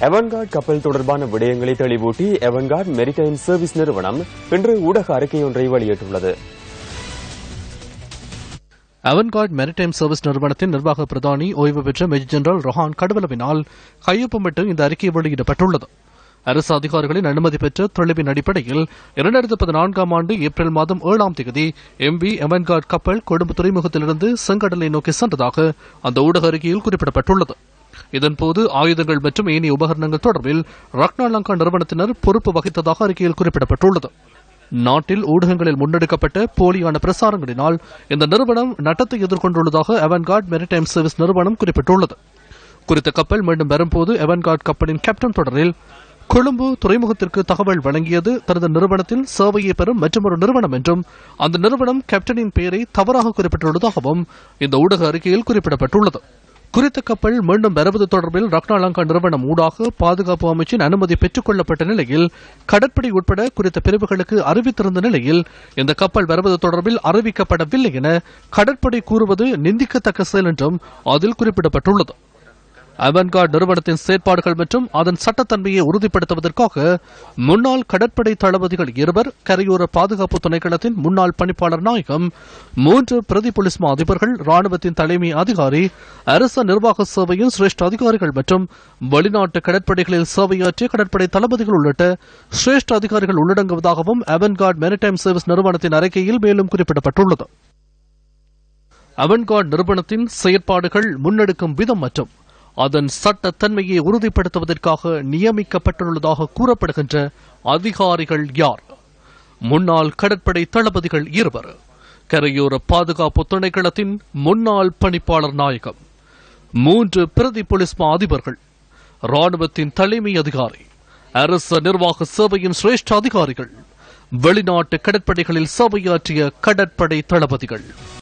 Avant Garde கப்பல் தொடர்பான விடயங்களை தெளிவூட்டி எவன்கார்ட் மெரிடைம் சர்வீஸ் நிறுவனம் இன்று ஊடக அறிக்கை ஒன்றை வெளியிட்டுள்ளது. அவன்கார்ட் மெரிடைம் சர்வீஸ் நிறுவனத்தின் நிர்வாக பிரதானி ஓய்வு பெற்ற மேஜர் ஜெனரல் ரொஹான் கடுவலவினால் கையொப்பமிட்டு இந்த அறிக்கை வெளியிடப்பட்டுள்ளது. அரசு அதிகாரிகளின் அனுமதி பெற்ற தொழிலின் அடிப்படையில் இரண்டாயிரத்தி பதினான்காம் ஆண்டு ஏப்ரல் மாதம் ஏழாம் தேதி எம்பி எவன்கார்ட் கப்பல் கொழும்பு துறைமுகத்திலிருந்து செங்கடலை நோக்கி சென்றதாக அந்த ஊடக அறிக்கையில் குறிப்பிடப்பட்டுள்ளது. இதன்போது ஆயுதங்கள் மற்றும் ஏனைய உபகரணங்கள் தொடர்பில் ரக்னா லங்கா நிறுவனத்தினர் பொறுப்பு வகித்ததாக அறிக்கையில் குறிப்பிடப்பட்டுள்ளது. நாட்டில் ஊடகங்களில் முன்னெடுக்கப்பட்ட போலியான பிரசாரங்களினால் இந்த நிறுவனம் நட்டத்தை எதிர்கொண்டுள்ளதாக அவன்கார்ட் மெரிடைம் சர்வீஸ் நிறுவனம் குறிப்பிட்டுள்ளது. குறித்த கப்பல் மீண்டும் வரும்போது அவன்கார்ட் கப்பலின் கேப்டன் தொடரில் கொழும்பு துறைமுகத்திற்கு தகவல் வழங்கியது தனது நிறுவனத்தில் சேவையை பெறும் மற்றொரு நிறுவனம் என்றும் அந்த நிறுவனம் கேப்டனின் பெயரை தவறாக குறிப்பிட்டுள்ளதாகவும் இந்த ஊடக அறிக்கையில் குறிப்பிடப்பட்டுள்ளது. குறித்த கப்பல் மீண்டும் வருவது தொடர்பில் ரக்னா லங்கா நிறுவனம் ஊடாக பாதுகாப்பு அமைச்சின் அனுமதி பெற்றுக் கொள்ளப்பட்ட நிலையில் கடற்படை உட்பட குறித்த பிரிவுகளுக்கு அறிவித்திருந்த நிலையில் இந்த கப்பல் வருவது தொடர்பில் அறிவிக்கப்படவில்லை என கடற்படை கூறுவது நிந்திக்கத்தக்க செயல் என்றும் அதில் குறிப்பிடப்பட்டுள்ளது. அவன்கார்ட் நிறுவனத்தின் செயற்பாடுகள் மற்றும் அதன் சட்டத்தன்மையை உறுதிப்படுத்துவதற்காக முன்னாள் கடற்படை தளபதிகள் இருவர் கரையோர பாதுகாப்பு துணைக்களத்தின் முன்னாள் பணிப்பாளர் நாயகம் மூன்று பிரதி போலீஸ் மா அதிபர்கள் ராணுவத்தின் தலைமை அதிகாரி அரச நிர்வாக சேவையின் சிரேஷ்ட அதிகாரிகள் மற்றும் வெளிநாட்டு கடற்படைகளில் சேவையாற்றிய கடற்படை தளபதிகள் உள்ளிட்ட சிரேஷ்ட அதிகாரிகள் உள்ளடங்குவதாகவும் அவன்கார்ட் மெரிடைம் சர்வீஸ் நிறுவனத்தின் அறிக்கையில் மேலும் குறிப்பிடப்பட்டுள்ளது. அவன்கார்ட் நிறுவனத்தின் செயற்பாடுகள் முன்னெடுக்கும் விதம் மற்றும் அதன் சட்டத்தன்மையை உறுதிப்படுத்துவதற்காக நியமிக்கப்பட்டுள்ளதாக கூறப்படுகின்ற அதிகாரிகள் யார்? முன்னாள் கடற்படை தளபதிகள் இருவர். கரையோர பாதுகாப்பு திணைக்களத்தின் முன்னாள் பணிப்பாளர் நாயகம். மூன்று பிரதி போலீஸ் மா அதிபர்கள். ராணுவத்தின் தலைமை அதிகாரி. அரச நிர்வாக சேவையின் சிரேஷ்ட அதிகாரிகள். வெளிநாட்டு கடற்படைகளில் சேவையாற்றிய கடற்படை தளபதிகள்.